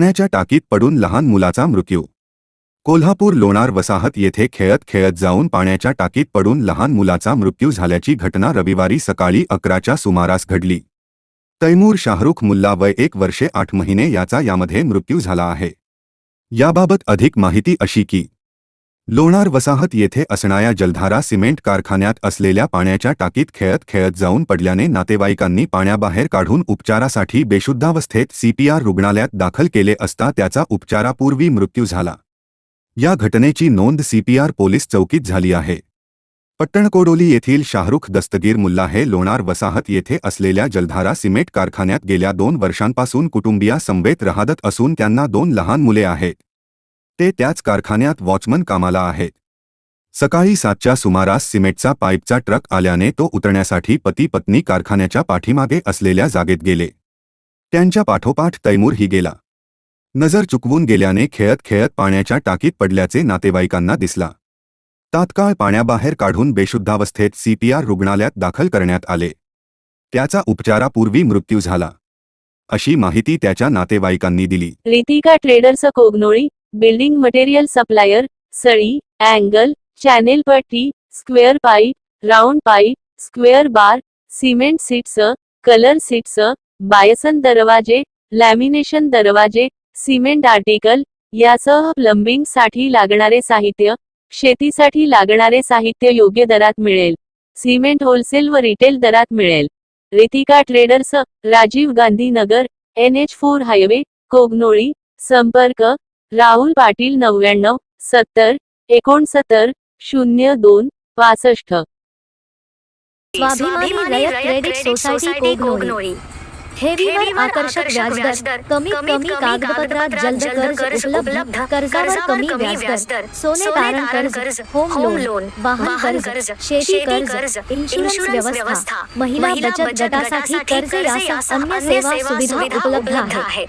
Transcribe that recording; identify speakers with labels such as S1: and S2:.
S1: पाण्याच्या टाकीत पडून लहान मुलाचा मृत्यू. कोल्हापूर लोणार वसाहत येथे खेळत खेळत जाऊन पाण्याच्या टाकीत पडून लहान मुलाचा मृत्यू झाल्याची घटना रविवारी सकाळी अकराच्या सुमारास घडली. तैमूर शाहरुख मुल्ला वय एक वर्षे आठ महिने याचा यामध्ये मृत्यू झाला आहे. याबाबत अधिक माहिती अशी की लोणार वसाहत येथे असणाऱ्या जलधारा सिमेंट कारखान्यात असलेल्या पाण्याच्या टाकीत खेळत खेळत जाऊन पडल्याने नातेवाईकांनी पाण्याबाहेर काढून उपचारासाठी बेशुद्धावस्थेत सीपीआर रुग्णालयात दाखल केले असता त्याचा उपचारापूर्वी मृत्यू झाला. या घटनेची नोंद सीपीआर पोलीस चौकीत झाली आहे. पट्टणकोडोली येथील शाहरुख दस्तगीर मुल्ला हे लोणार वसाहत येथे असलेल्या जलधारा सिमेंट कारखान्यात गेल्या दोन वर्षांपासून कुटुंबियासमवेत राहत असून त्यांना दोन लहान मुले आहेत. ते त्याच कारखान्यात वॉचमन कामाला आहेत. सकाळी सातच्या सुमारास सिमेंटचा पाईपचा ट्रक आल्याने तो उतरण्यासाठी पती पत्नी कारखान्याच्या पाठीमागे असलेल्या जागेत गेले. त्यांच्या पाठोपाठ तैमूरही गेला. नजर चुकवून गेल्याने खेळत खेळत पाण्याच्या टाकीत पडल्याचे नातेवाईकांना दिसला. तात्काळ पाण्याबाहेर काढून बेशुद्धावस्थेत सीपीआर रुग्णालयात दाखल करण्यात आले. त्याचा उपचारापूर्वी मृत्यू झाला. अशी माहिती त्याच्या नातेवाईकांनी दिली.
S2: Ritika traders Kognoli building material supplier सळी angle channel पट्टी square pipe round pipe square bar cement sheets colour sheets Bison दरवाजे लॅमिनेशन दरवाजे सिमेंट आर्टिकल यासह प्लंबिंगसाठी लागणारे साहित्य शेतीसाठी लागणारे साहित्य योग्य दरात मिळेल. सिमेंट होलसेल व रिटेल दरात मिळेल. Ritika traders Rajiv Gandhi Nagar N H four highway Kognoli संपर्क राहुल पाटील नव्याण्णव सत्तर एकोणसत्तर शून्य दोन पासष्ट.
S3: स्वाभिमानी रयत क्रेडिट सोसायटी कोगनोळी. ठेवीवर आकर्षक व्याजदर कमीत कमी कागदपत्रात जलद कर्ज उपलब्ध कर्जावर कमी व्याजदर सोने तारण कर्ज होम लोन वाहन कर्ज शेती कर्ज इन्शुरन्स व्यवस्था महिला बचत गटासाठी कर्ज यासह अन्य सेवा सुविधा उपलब्ध आहेत